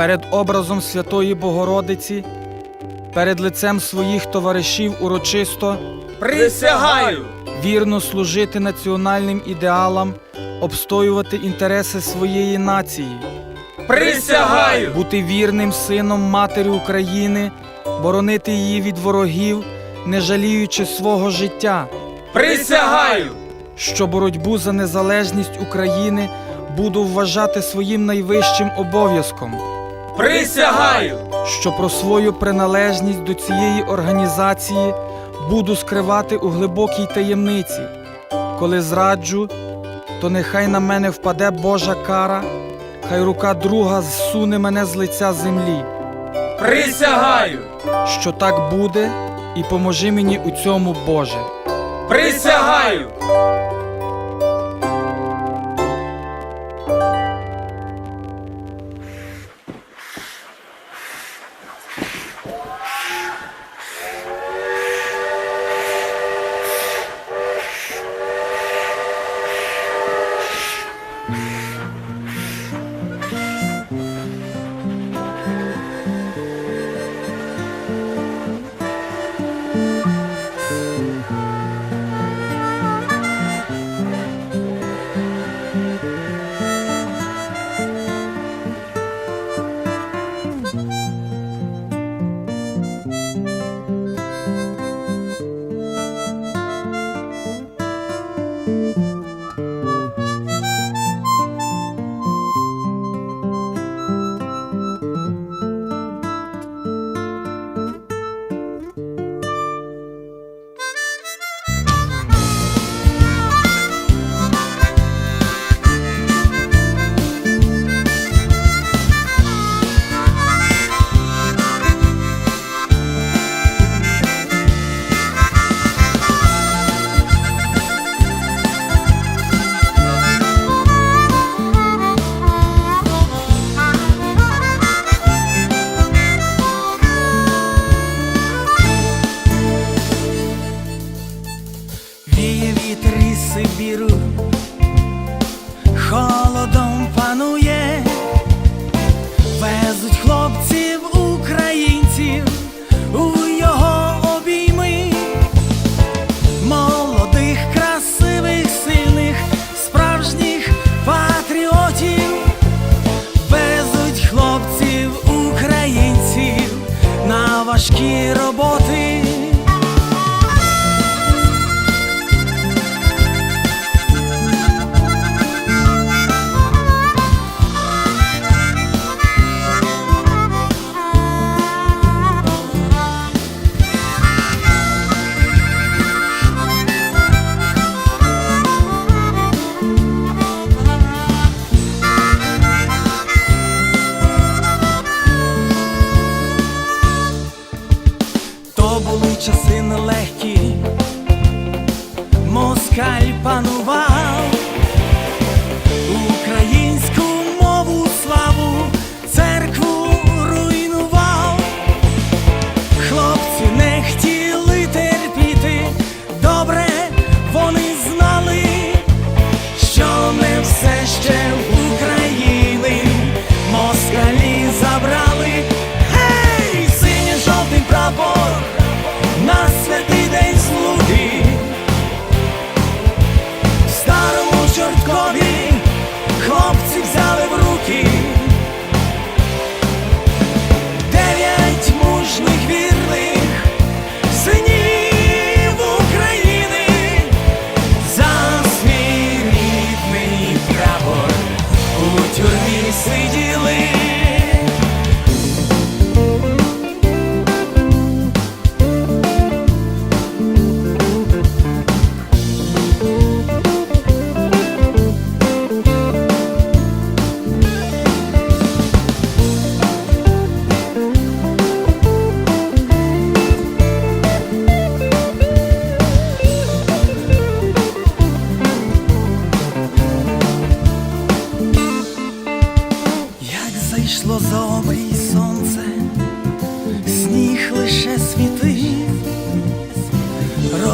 перед образом Святої Богородиці, перед лицем своїх товаришів урочисто Присягаю! вірно служити національним ідеалам, обстоювати інтереси своєї нації, Присягаю! бути вірним сином матері України, боронити її від ворогів, не жаліючи свого життя, Присягаю! що боротьбу за незалежність України буду вважати своїм найвищим обов'язком. Присягаю! що про свою приналежність до цієї організації буду скривати у глибокій таємниці. Коли зраджу, то нехай на мене впаде Божа кара, хай рука друга зсуне мене з лиця землі. Присягаю! Що так буде, і поможи мені у цьому, Боже. Присягаю!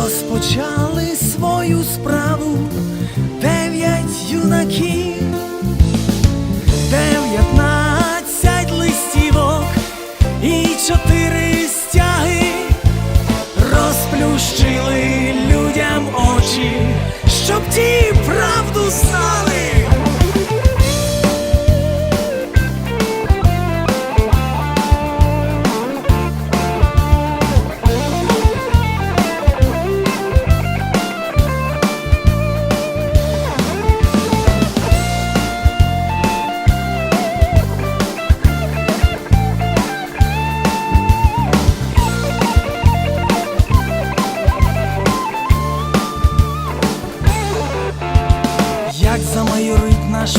розпочали свою справу дев'ять юнаків, дев'ятнадцять листівок і чотири стяги розплющили людям очі, щоб ті правду знали.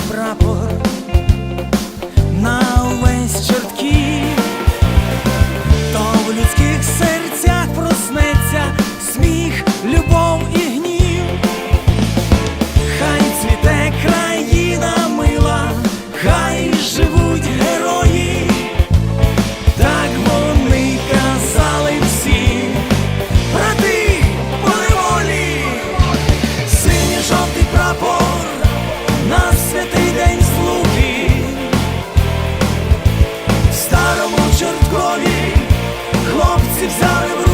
pra. Чорткові. Хлопці взяли в руки